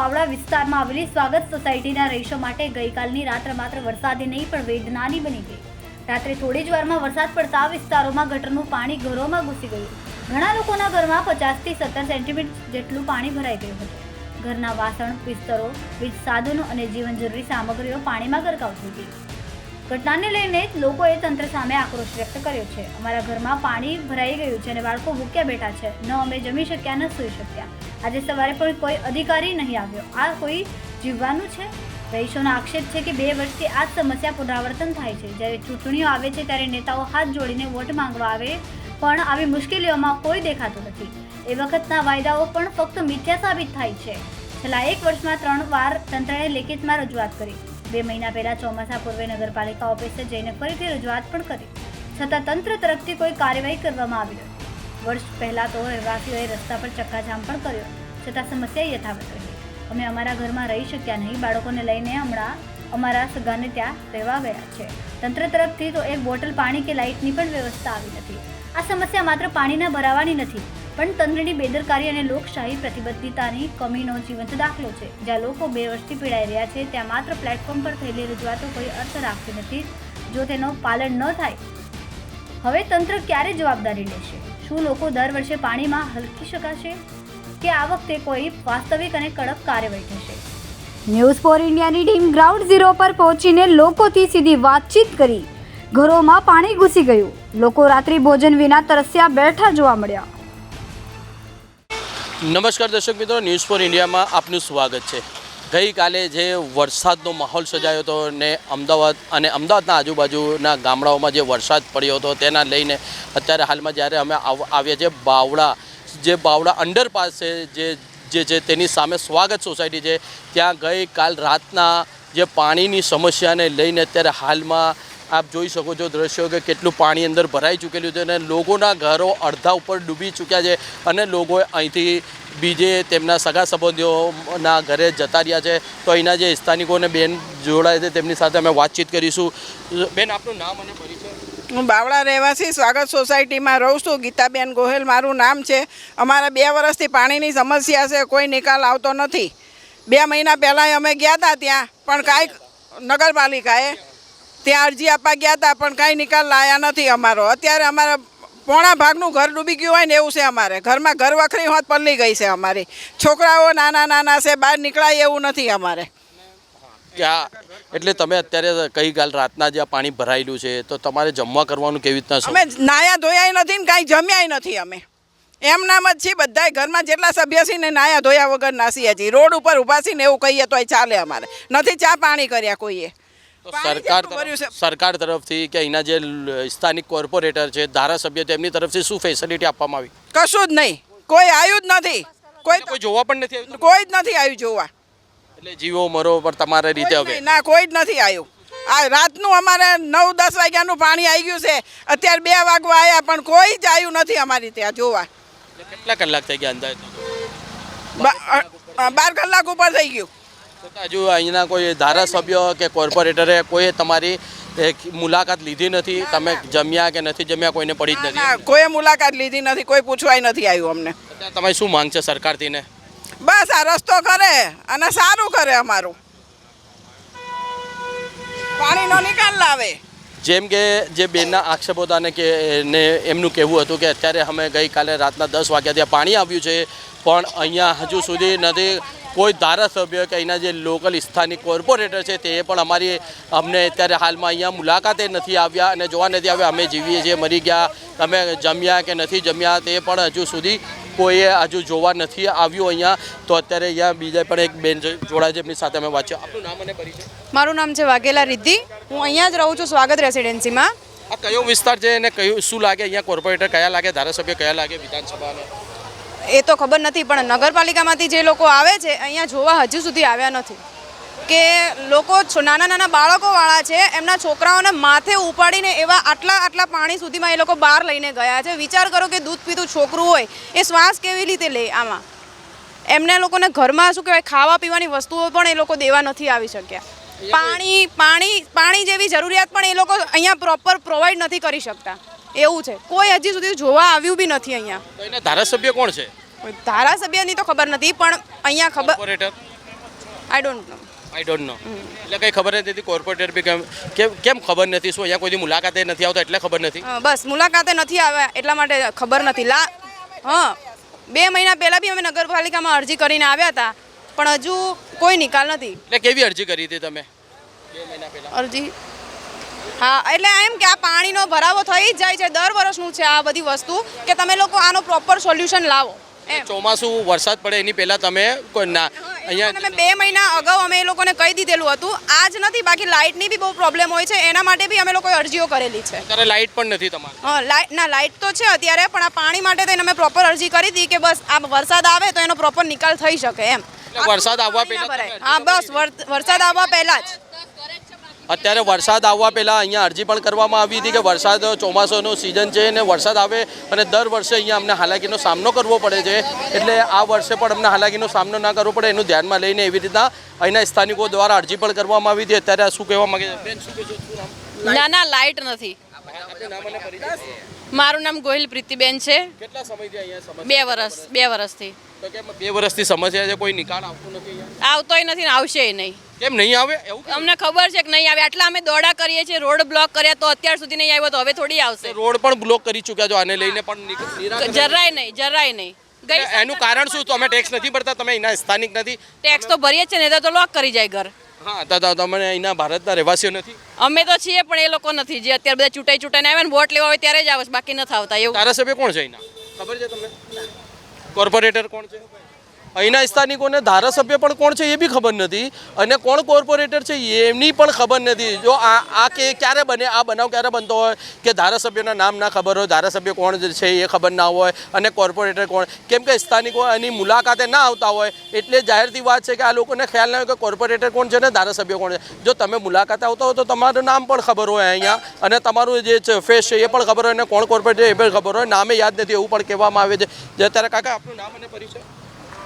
બાવળા વિસ્તારમાં આવેલી સ્વાગત સોસાયટીના રહીશો માટે ગઈકાલની રાત્ર માત્ર વરસાદે નહીં, પણ વેદનાની બની ગઈ. રાત્રે થોડી જ વારમાં વરસાદ પડતા વિસ્તારોમાં ગટરનું પાણી ઘરોમાં ઘૂસી ગયું. ઘણા લોકોના ઘરમાં પચાસથી સત્તર સેન્ટીમીટર જેટલું પાણી ભરાઈ ગયું હતું. ઘરના વાસણ, બિસ્તરો, વીજ સાધનો અને જીવન જરૂરી સામગ્રીઓ પાણીમાં ગરકાવ થઈ ગઈ. ઘટનાને લઈને લોકોએ તંત્ર સામે આક્રોશ વ્યક્ત કર્યો છે. અમારા ઘરમાં પાણી ભરાઈ ગયું છે અને બાળકો ભૂક્યા બેઠા છે. ન અમે જમી શક્યા, ન સૂઈ શક્યા. આજે સવારે પણ કોઈ અધિકારી નહીં આવ્યો. આ કોઈ જીવવાનું છે? રહીશોનો આક્ષેપ છે કે બે વર્ષથી આ સમસ્યા પુનરાવર્તન થાય છે. જ્યારે ચૂંટણીઓ આવે છે, ત્યારે નેતાઓ હાથ જોડીને વોટ માંગવા આવે પણ આવી મુશ્કેલીઓમાં કોઈ દેખાતું નથી. એ વખતના વાયદાઓ પણ ફક્ત મિથ્યા સાબિત થાય છે. છેલ્લા એક વર્ષમાં ત્રણ વાર તંત્રએ લેખિતમાં રજૂઆત કરી. બે મહિના પહેલા ચોમાસા પૂર્વે નગરપાલિકા ઓફિસે જઈને ફરીથી રજૂઆત પણ કરી. છતાં તંત્ર તરફથી કોઈ કાર્યવાહી કરવામાં આવી નથી. વર્ષ પહેલા તો રહેવાસીઓએ રસ્તા પર ચક્કાજામ પણ કર્યો, છતાં સમસ્યા યથાવત રહી. અમે અમારા ઘરમાં રહી શક્યા નહીં, બાળકોને લઈને હમણાં અમારા સગાને ત્યાં રહેવા ગયા છે. તંત્ર તરફથી તો એક બોટલ પાણી કે લાઇટની પણ વ્યવસ્થા આવી નથી. આ સમસ્યા માત્ર પાણીના ભરાવાની નથી પણ તંત્રની બેદરકારી અને લોકશાહી પ્રતિબદ્ધતાની કમીનો જીવંત દાખલો છે. જ્યાં લોકો બે વર્ષથી પીડાઈ રહ્યા છે, ત્યાં માત્ર પ્લેટફોર્મ પર થયેલી રજૂઆતો કોઈ અર્થ રાખતી નથી. જો તેનો પાલન ન થાય, હવે તંત્ર ક્યારે જવાબદારી લેશે? શું લોકો દર વર્ષે પાણીમાં હલકી શકાશે? કે આ વખતે કોઈ વાસ્તવિક અને કડક કાર્યવાહી થશે? ન્યૂઝ ફોર ઇન્ડિયાની ટીમ ગ્રાઉન્ડ ઝીરો પર પહોંચીને લોકોથી સીધી વાતચીત કરી. ઘરોમાં પાણી ઘૂસી ગયું. લોકો રાત્રિ ભોજન વિના તરસ્યા બેઠા જોવા મળ્યા. નમસ્કાર દર્શક મિત્રો ન્યૂઝ ફોર ઇન્ડિયામાં આપનું સ્વાગત છે. ગઈકાલે જે વરસાદનો માહોલ સજાયો હતો ને અમદાવાદ અને અમદાવાદના આજુબાજુના ગામડાઓમાં જે વરસાદ પડ્યો હતો તેના લઈને અત્યારે હાલમાં જ્યારે અમે આવ- આવ્યા છે બાવળા, જે બાવળા અંડરપાસ છે, જે જે છે તેની સામે સ્વાગત સોસાયટી છે, ત્યાં ગઈકાલ રાતના જે પાણીની સમસ્યાને લઈને અત્યારે હાલમાં આપ જોઈ શકો છો દ્રશ્યો કે કેટલું પાણી અંદર ભરાઈ ચૂકેલું છે અને લોકોના ઘરો અડધા ઉપર ડૂબી ચૂક્યા છે અને લોકોએ અહીંથી બીજે તેમના સગા સંબંધીઓના ઘરે જતા રહ્યા છે. તો અહીંના જે સ્થાનિકોને બેન જોડાય છે તેમની સાથે અમે વાતચીત કરીશું. બેન, આપનું નામ અને પરિચય? હું બાવળા રહેવાસી, સ્વાગત સોસાયટીમાં રહું છું. ગીતાબેન ગોહેલ મારું નામ છે. અમારા બે વર્ષથી પાણીની સમસ્યા છે, કોઈ નિકાલ આવતો નથી. બે મહિના પહેલાં અમે ગયા હતા ત્યાં, પણ કાંઈક નગરપાલિકાએ ત્યાં અરજી આપવા ગયા હતા પણ કાંઈ નિકાલ લાયા નથી અમારો. અત્યારે અમારા પોણા ભાગનું ઘર ડૂબી ગયું હોય ને એવું છે અમારે. ઘરમાં ઘર વખરી હોત પલ્લી ગઈ છે અમારી. છોકરાઓ નાના નાના છે બહાર નીકળાય એવું નથી અમારે. એટલે તમે અત્યારે કઈ કાલ રાતના જે પાણી ભરાયેલું છે તો તમારે જમવા કરવાનું કેવી રીતના અમે નાયા ધોયા નથી ને કાંઈ જમ્યા નથી અમે. એમ નામ જ છીએ બધાય ઘરમાં જેટલા સભ્ય છીએ ને નાયા ધોયા વગર નાસીએ છીએ રોડ ઉપર ઊભા છીએ ને એવું કહીએ તો ચાલે અમારે. નથી ચા પાણી કર્યા કોઈએ. સરકાર સરકાર તરફથી કે અહીંના જે સ્થાનિક કોર્પોરેટર છે ધારાસભ્ય તેમની તરફથી શું ફેસિલિટી આપવામાં આવી? કશું જ નહીં. કોઈ આવ્યું જ નથી. કોઈ કોઈ જોવા પણ નથી આવ્યું કોઈ જ નથી આવ્યું જોવા. એટલે જીવો મરો પર તમારા રીતે હવે? ના કોઈ જ નથી આવ્યું. આ રાતનું અમારે નવ દસ વાગ્યાનું પાણી આવી ગયું છે. અત્યારે બે વાગવા આવ્યા પણ કોઈ જ આવ્યું નથી અમારી ત્યાં જોવા. કેટલા કલાક થઈ ગયા અંદાજ? બાર કલાક ઉપર થઈ ગયું. હજુ અહીંના કોઈ ધારાસભ્ય કે કોર્પોરેટરે કોઈ તમારી મુલાકાત લીધી નથી? તમે જમ્યા કે નથી જમ્યા? કોઈને પડી જ નથી? કોઈ મુલાકાત લીધી નથી કોઈ પૂછવાય નથી આવ્યું અમને. તમે શું માંગ છે સરકારથી ને બસ આ રસ્તો કરે અને સારું કરે અમારું. પાણીનો નિકાલ લાવે. જેમ કે જે બેનના આક્ષેપો હતા કે ને એમનું કહેવું હતું કે અત્યારે અમે ગઈકાલે રાતના દસ વાગ્યા ત્યાં પાણી આવ્યું છે, પણ અહીંયા હજુ સુધી નથી કોઈ ધારાસભ્ય કે અહીંના જે લોકલ સ્થાનિક કોર્પોરેટર છે તે પણ અમારી અમને અત્યારે હાલમાં અહીંયા મુલાકાતે નથી આવ્યા અને જોવા નથી આવ્યા. અમે જીવીએ છીએ, મરી ગયા અમે જમ્યા કે નથી જમ્યા તે પણ હજુ સુધી કોઈએ હજુ જોવા નથી આવ્યું અહીંયા તો અત્યારે અહીંયા બીજા પણ એક બેન જોડાય છે એમની સાથે અમે વાંચ્યો આપનું નામ અને પરિચય? મારું નામ છે વાઘેલા રિદ્ધિ. હું અહીંયા જ રહું છું સ્વાગત રેસિડેન્સીમાં. આ કયો વિસ્તાર છે અને કયું શું લાગે અહીંયા કોર્પોરેટર કયા લાગે ધારાસભ્ય કયા લાગે વિધાનસભાને? એ તો ખબર નથી પણ નગરપાલિકામાંથી જે લોકો આવે છે અહીંયા જોવા હજુ સુધી આવ્યા નથી. કે લોકો નાના નાના બાળકોવાળા છે એમના છોકરાઓને માથે ઉપાડીને એવા આટલા આટલા પાણી સુધીમાં એ લોકો બહાર લઈને ગયા છે. વિચાર કરો કે દૂધ પીતું છોકરું હોય એ શ્વાસ કેવી રીતે લે આમાં? એમને લોકોને ઘરમાં શું કહેવાય ખાવા પીવાની વસ્તુઓ પણ એ લોકો દેવા નથી આવી શક્યા. પાણી પાણી પાણી જેવી જરૂરિયાત પણ એ લોકો અહીંયા પ્રોપર પ્રોવાઈડ નથી કરી શકતા. એવું છે. કોઈ હજી સુધી જોવા આવ્યું બી નથી અહીંયા. ધારાસભ્ય કોણ છે? ધારાસભ્યની તો ખબર નથી પણ અહીંયા ખબર I don't know I don't know એટલે કંઈ ખબર નથી હતી કોર્પોરેટર બી કેમ કેમ ખબર નથી? શું અહીંયા કોઈ મુલાકાતે નથી આવતા એટલે ખબર નથી? બસ મુલાકાતે નથી આવ્યા એટલા માટે ખબર નથી. લા હા બે મહિના પહેલાં બી અમે નગરપાલિકામાં અરજી કરીને આવ્યા હતા પણ હજુ કોઈ નિકાલ નથી. એટલે કેવી અરજી કરી હતી તમે? બે મહિના પહેલા. અરજી? હા એટલે એમ કે આ પાણીનો ભરાવો થઈ જ જાય છે દર વર્ષનું છે આ બધી વસ્તુ કે તમે લોકો આનો પ્રોપર સોલ્યુશન લાવો. ચોમાસું વરસાદ પડે એની પહેલા તમે કોઈ ના અહીંયા બે મહિના અગાઉ અમે કહી હતું. આજ નથી બાકી લાઇટની બી બહુ પ્રોબ્લેમ હોય છે. એના માટે બી અમે લોકોએ અરજીઓ કરેલી છે. અત્યારે લાઇટ પણ નથી તમારે. હા લાઇટ ના લાઇટ તો છે અત્યારે પણ આ પાણી માટે થઈને અમે પ્રોપર અરજી કરી હતી કે બસ આ વરસાદ આવે તો એનો પ્રોપર નિકાલ થઈ શકે એમ. વરસાદ આવવા પહેલા હા બસ વરસાદ આવવા પહેલા જ. અત્યારે વરસાદ આવવા પહેલાં અહીંયા અરજી પણ કરવામાં આવી હતી કે વરસાદ ચોમાસાનો સિઝન છે અને વરસાદ આવે અને દર વર્ષે અહીંયા અમને હાલાકીનો સામનો કરવો પડે છે. એટલે આ વર્ષે પણ અમને હાલાકીનો સામનો ના કરવો પડે એનું ધ્યાનમાં લઈને એવી રીતના અહીંના સ્થાનિકો દ્વારા અરજી પણ કરવામાં આવી હતી. અત્યારે શું કહેવા માગે? ના ના લાઇટ નથી. મારું નામ ગોહિલ પ્રીતિબેન છે. કેટલા સમયથી અહીંયા સમસ્યા બે વર્ષ બે વર્ષથી તો કેમ બે વર્ષથી સમસ્યા છે કોઈ નિકાલ આવતું નથી આવતોય નથી ને આવશે નહીં. કેમ નહીં આવે? એવું અમને ખબર છે કે નહીં આવે. આટલા અમે દોડા કરીએ છીએ રોડ બ્લોક કર્યા તો અત્યાર સુધી નહીં આવ્યો તો હવે થોડી આવશે. રોડ પણ બ્લોક કરી ચૂક્યા છો આને લઈને પણ જરાય નહીં જરાય નહીં. એનું કારણ શું? તમે ટેક્સ નથી ભરતા તમે અહીંના સ્થાનિક નથી. ટેક્સ તો ભરીએ છીએ છે ને તો લોક કરી જાય ઘર. હા તો તો તમે અહીંના ભારતના રહેવાસીઓ નથી. અમે તો છીએ પણ એ લોકો નથી. જે અત્યારે બધા ચૂંટાઈ ચૂંટાઈને આવે ને વોટ લેવા હોય ત્યારે જ આવે બાકી નથી આવતા એવું. ધારાસભ્ય કોણ છે અહીંના ખબર છે તમને? કોર્પોરેટર કોણ છે? અહીંના સ્થાનિકોને ધારાસભ્ય પણ કોણ છે એ બી ખબર નથી અને કોણ કોર્પોરેટર છે એમની પણ ખબર નથી. જો આ આ કે ક્યારે બને, આ બનાવ ક્યારે બનતો હોય કે ધારાસભ્યના નામ ના ખબર હોય, ધારાસભ્ય કોણ છે એ ખબર ના હોય અને કોર્પોરેટર કોણ. કેમ કે સ્થાનિકો એની મુલાકાતે ના આવતા હોય, એટલે જાહેરથી વાત છે કે આ લોકોને ખ્યાલ ના હોય કે કોર્પોરેટર કોણ છે ને ધારાસભ્ય કોણ છે. જો તમે મુલાકાતે આવતા હો તો તમારું નામ પણ ખબર હોય અહીંયા અને તમારું જે ફેસ છે એ પણ ખબર હોય અને કોણ કોર્પોરેટર એ પણ ખબર હોય. નામે યાદ નથી, એવું પણ કહેવામાં આવે છે. જે અત્યારે કાકા, આપનું નામ અને પરિચય?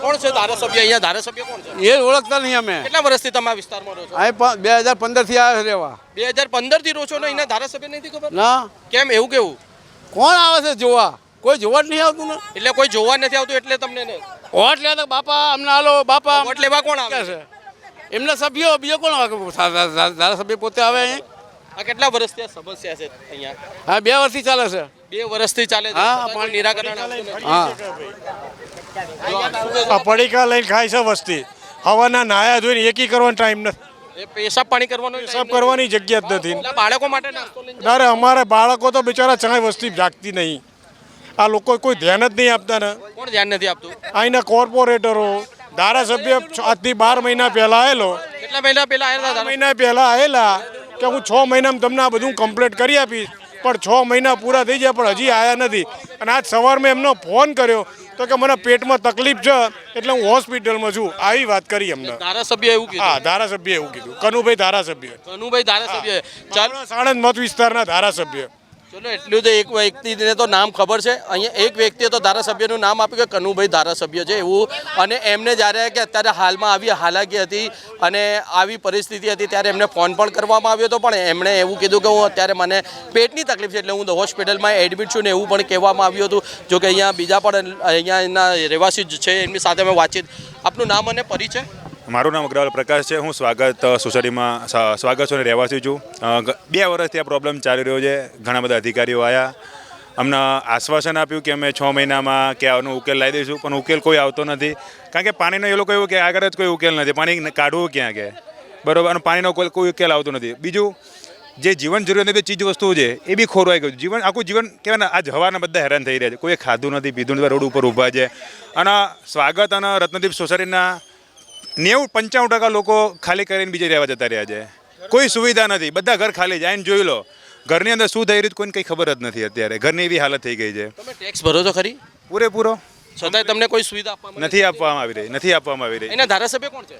કોણ છે ધારાસભ્ય? અહીંયા ધારાસભ્ય કોણ છે? એ ઓળખતા નહીં અમે. કેટલા વર્ષથી તમે આ વિસ્તારમાં રહો છો? અહીં બે હજાર પંદરથી આવ્યા રહેવા બે હજાર પંદરથી રહો છો ને એના ધારાસભ્ય નથી ખબર? ના. કેમ એવું કેવું? કોણ આવે છે જોવા? કોઈ જોવા જ નહીં આવતું ને. એટલે કોઈ જોવા નથી આવતું એટલે તમને ને? વોટ લે તો બાપા અમને હાલો બાપા. વોટ લેવા કોણ આવે છે? એમના સભ્યો બીજો કોણ આવે? ધારાસભ્ય પોતે આવે અહીં? આ કેટલા વર્ષથી આ સમસ્યા છે અહીંયા? હા બે વર્ષથી ચાલે છે. બે વર્ષથી ચાલે છે? હા, પણ નિરાકરણ હા. આ પડીકા લઈને ખાય છે વસ્તી. હવાના નાયા ધોઈને એકી કરવાનો ટાઈમ નથી. પેશાબ પાણી કરવાનો જગ્યા જ નથી. બાળકો માટે. અરે અમારે બાળકો તો બિચારા ચાંય વસ્તી જાગતી નહીં. આ લોકો કોઈ ધ્યાન જ નહીં આપતા ને. કોણ ધ્યાન નથી આપતું? અહીંના કોર્પોરેટરો ધારાસભ્ય આજથી બાર મહિના પહેલા આવેલો કેટલા મહિના પહેલા મહિના પહેલા આવેલા કે હું છ મહિનામાં તમને આ બધું કમ્પ્લીટ કરી આપીશ. પણ છ મહિના પૂરા થઈ ગયા પણ હજી આવ્યા નથી. અને આજ સવાર મેં એમનો ફોન કર્યો તો કે મને પેટમાં તકલીફ છે એટલે હું હોસ્પિટલમાં છું. આવી વાત કરી એમને. ધારાસભ્ય એવું હા ધારાસભ્ય એવું કીધું. કનુભાઈ ધારાસભ્ય કનુભાઈ ધારાસભ્ય સાણંદ મત વિસ્તારના ધારાસભ્ય ચલો, એટલું તો એક વ્યક્તિને તો નામ ખબર છે. અહીંયા એક વ્યક્તિએ તો ધારાસભ્યનું નામ આપ્યું કે કનુભાઈ ધારાસભ્ય છે એવું. અને એમને જ્યારે કે અત્યારે હાલમાં આવી હાલાકી હતી અને આવી પરિસ્થિતિ હતી ત્યારે એમને ફોન પણ કરવામાં આવ્યો હતો. પણ એમણે એવું કીધું કે હું અત્યારે મને પેટની તકલીફ છે એટલે હું હોસ્પિટલમાં એડમિટ છું ને એવું પણ કહેવામાં આવ્યું હતું. જો કે અહીંયા બીજા પણ અહીંયા એના રહેવાસી જ છે. એમની સાથે મેં વાતચીત. આપનું નામ અને પરિચય? મારું નામ અગ્રવાલ પ્રકાશ છે. હું સ્વાગત સોસાયટીમાં સ્વાગત છું અને રહેવાસી છું. બે વર્ષથી આ પ્રોબ્લેમ ચાલી રહ્યો છે. ઘણા બધા અધિકારીઓ આવ્યા અમને આશ્વાસન આપ્યું કે અમે છ મહિનામાં કે આનો ઉકેલ લાવી દઈશું, પણ ઉકેલ કોઈ આવતો નથી. કારણ કે પાણીનો એ લોકો એવું કે આગળ જ કોઈ ઉકેલ નથી. પાણી કાઢવું ક્યાં કે? બરાબર? અને પાણીનો કોઈ કોઈ ઉકેલ આવતો નથી. બીજું, જે જીવન જરૂરિયાતની બધી ચીજ વસ્તુઓ છે, એ બી ખોરવાઈ ગયું. જીવન, આખું જીવન કહેવાય ને, આજ હવાના બધા હેરાન થઈ રહ્યા છે. કોઈ ખાધું નથી, પીધું નથી, રોડ ઉપર ઊભા છે. અને સ્વાગત અને રત્નદીપ સોસાયટીના નેવું પંચાણું ટકા લોકો ખાલી કરીને બીજે રહેવા જતા રહ્યા છે. કોઈ સુવિધા નથી. બધા ઘર ખાલી જાય જોઈ લો. ઘરની અંદર શું થઈ રહ્યું કોઈને કંઈ ખબર જ નથી અત્યારે. ઘરની એવી હાલત થઈ ગઈ છે. તમે ટેક્સ ભરો તો ખરી? પૂરેપૂરો. છતાંય તમને કોઈ સુવિધા આપવામાં નથી. આપવામાં આવી રહી. નથી આપવામાં આવી રહી. એના ધારાસભ્ય કોણ છે?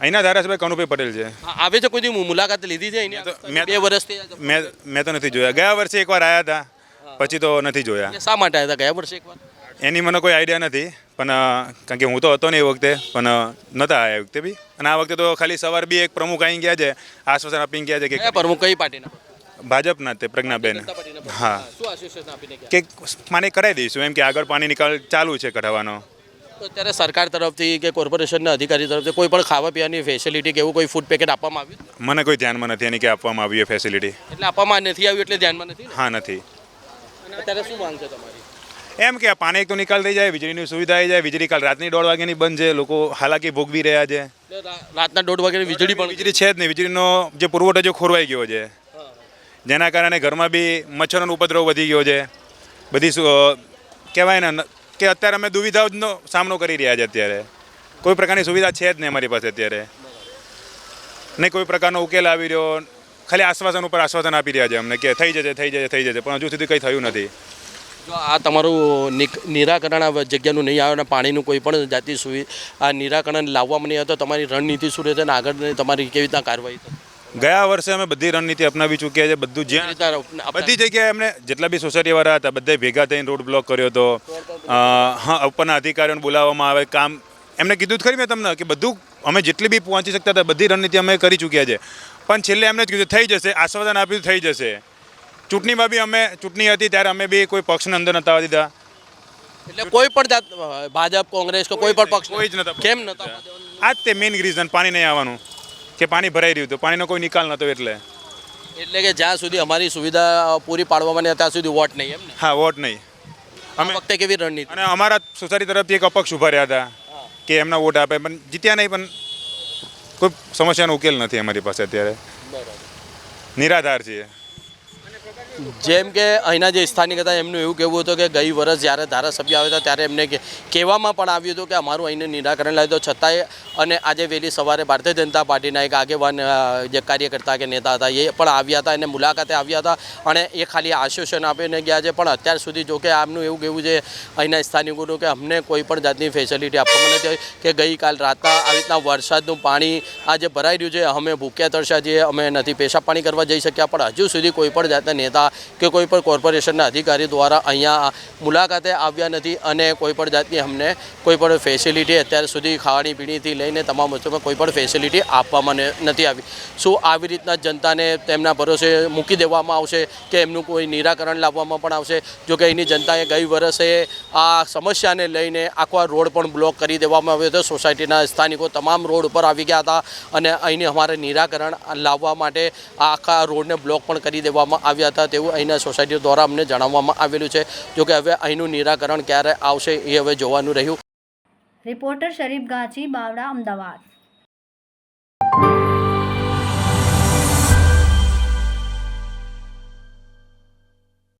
અહીંના ધારાસભ્ય કનુભાઈ પટેલ છે. આવે છે કોઈ મુલાકાત લીધી છે મેં- બે વર્ષથી મેં મેં તો નથી જોયા. ગયા વર્ષે એકવાર આવ્યા હતા. પછી તો નથી જોયા. શા માટે આવ્યા હતા? ગયા વર્ષે એકવાર? એની મને કોઈ આઈડિયા નથી પણ કારણ કે હું તો હતો ને એ વખતે પણ નહોતા આ વખતે બી. અને આ વખતે તો ખાલી સવાર બી એક પ્રમુખ અહીં ગયા છે આશ્વાસન આપીને ગયા છે કે પ્રમુખ કઈ પાર્ટીના? ભાજપના તે પ્રજ્ઞાબેન. હા. કે પાણી કરાવી દઈશું એમ કે આગળ પાણી નિકાલ ચાલુ છે કઢાવવાનો. તો અત્યારે સરકાર તરફથી કે કોર્પોરેશનના અધિકારી તરફથી કોઈ પણ ખાવા પીવાની ફેસિલિટી કે એવું કોઈ ફૂડ પેકેટ આપવામાં આવ્યું? મને કોઈ ધ્યાનમાં નથી એની કે આપવામાં આવી એ ફેસિલિટી એટલે આપવામાં નથી આવ્યું એટલે ધ્યાનમાં નથી હા નથી. અત્યારે શું માંગ છે તમારી? એમ કે પાણી એક તો નિકાલ થઈ જાય વીજળીની સુવિધા આવી જાય વીજળી કાલ રાતની દોઢ વાગ્યાની બંધ છે લોકો હાલાકી ભોગવી રહ્યા છે. રાતના દોઢ વાગ્યાની વીજળી પણ વીજળી છે જ નહીં વીજળીનો જે પુરવઠો જે ખોરવાઈ ગયો છે. જેના કારણે ઘરમાં બી મચ્છરનો ઉપદ્રવ વધી ગયો છે. બધી કહેવાય ને કે અત્યારે અમે દુવિધાઓનો સામનો કરી રહ્યા છે અત્યારે. કોઈ પ્રકારની સુવિધા છે જ નહીં અમારી પાસે અત્યારે. નહીં કોઈ પ્રકારનો ઉકેલ આવી રહ્યો. ખાલી આશ્વાસન ઉપર આશ્વાસન આપી રહ્યા છે અમને કે થઈ જશે થઈ જશે થઈ જશે પણ હજુ સુધી કંઈ થયું નથી. જો આ તમારું નિરાકરણ આ જગ્યાનું નહીં આવે અને પાણીનું કોઈ પણ જાતિ સુવિ આ નિરાકરણ લાવવામાં નહીં આવે તો તમારી રણનીતિ શું રહેશે અને આગળ તમારી કેવી રીતના કાર્યવાહી થશે? ગયા વર્ષે અમે બધી રણનીતિ અપનાવી ચૂક્યા છે બધું જ્યાં બધી જગ્યાએ એમને જેટલા બી સોસાયટીવાળા હતા બધા ભેગા થઈને રોડ બ્લોક કર્યો હતો. હા ઉપરના અધિકારીઓને બોલાવવામાં આવે કામ એમને કીધું જ ખરી મેં તમને કે બધું અમે જેટલી બી પહોંચી શકતા હતા બધી રણનીતિ અમે કરી ચૂક્યા છે. પણ છેલ્લે એમને જ કીધું થઈ જશે આશ્વાસન આપ્યું થઈ જશે. ચૂંટણીમાં બી અમે ચૂંટણી હતી ત્યારે અમે બી કોઈ પક્ષને અંદર નતા દીધા. એટલે કોઈ પણ જાત ભાજપ કોંગ્રેસ કે કોઈ પણ પક્ષ કોઈ જ નતા કેમ નતા આ જ તે મેઇન રીઝન પાણી નહીં આવવાનું કે પાણી ભરાઈ રહ્યું હતું પાણીનો કોઈ નિકાલ નહોતો એટલે. એટલે કે જ્યાં સુધી અમારી સુવિધા પૂરી પાડવામાં નહીં ત્યાં સુધી વોટ નહીં એમ ને? હા વોટ નહીં. અમે વખતે કેવી રણનીતિ? અને અમારા સોસાયટી તરફથી એક અપક્ષ ઊભા રહ્યા હતા કે એમના વોટ આપે પણ જીત્યા નહીં પણ કોઈ સમસ્યાનો ઉકેલ નથી અમારી પાસે અત્યારે. નિરાધાર છીએ. જેમ કે અહીંના જે સ્થાનિક હતા, એમનું એવું કહેવું હતું કે ગઈ વર્ષ જ્યારે ધારાસભ્ય આવ્યા હતા ત્યારે એમને કહેવામાં પણ આવ્યું હતું કે અમારું અહીંનું નિરાકરણ લાવ્યું તો છતાંય અને આજે વહેલી સવારે ભારતીય જનતા પાર્ટીના એક આગેવાન જે કાર્યકર્તા કે નેતા હતા, એ પણ આવ્યા હતા, એને મુલાકાતે આવ્યા હતા અને એ ખાલી આશ્વાસન આપીને ગયા છે. પણ અત્યાર સુધી જો કે આમનું એવું કહેવું છે અહીંના સ્થાનિકોનું કે અમને કોઈ પણ જાતની ફેસિલિટી આપવામાં નથી કે ગઈકાલ રાતના આવી રીતના વરસાદનું પાણી આજે ભરાઈ રહ્યું છે. અમે ભૂખ્યા તરસ્યા છીએ, અમે નથી પેશાબ પાણી કરવા જઈ શક્યા, પણ હજુ સુધી કોઈ પણ જાતના નેતા કે કોઈ પણ કોર્પોરેશનના અધિકારી દ્વારા અહીંયા મુલાકાતે આવ્યા નથી અને કોઈ પણ જાતની અમને કોઈ પણ ફેસિલિટી અત્યાર સુધી ખાવાની પીણીથી લઈને તમામ વસ્તુમાં કોઈ પણ ફેસિલિટી આપવામાં નથી આવી. શું આવી રીતના જનતાને તેમના ભરોસે મૂકી દેવામાં આવશે કે એમનું કોઈ નિરાકરણ લાવવામાં પણ આવશે? જો કે અહીંની જનતાએ ગઈ વર્ષે આ સમસ્યાને લઈને આખો રોડ પણ બ્લોક કરી દેવામાં આવ્યો હતો. સોસાયટીના સ્થાનિકો તમામ રોડ ઉપર આવી ગયા હતા અને અહીંની અમારે નિરાકરણ લાવવા માટે આ આખા રોડને બ્લોક પણ કરી દેવામાં આવ્યા હતા. તેવું અહીંના સોસાયટીઓ દ્વારા અમને જણાવવામાં આવેલું છે. જોકે હવે અહીંનું નિરાકરણ ક્યારે આવશે એ હવે જોવાનું રહ્યું. રિપોર્ટર શરીફ ગાંચી, બાવડા, અમદાવાદ.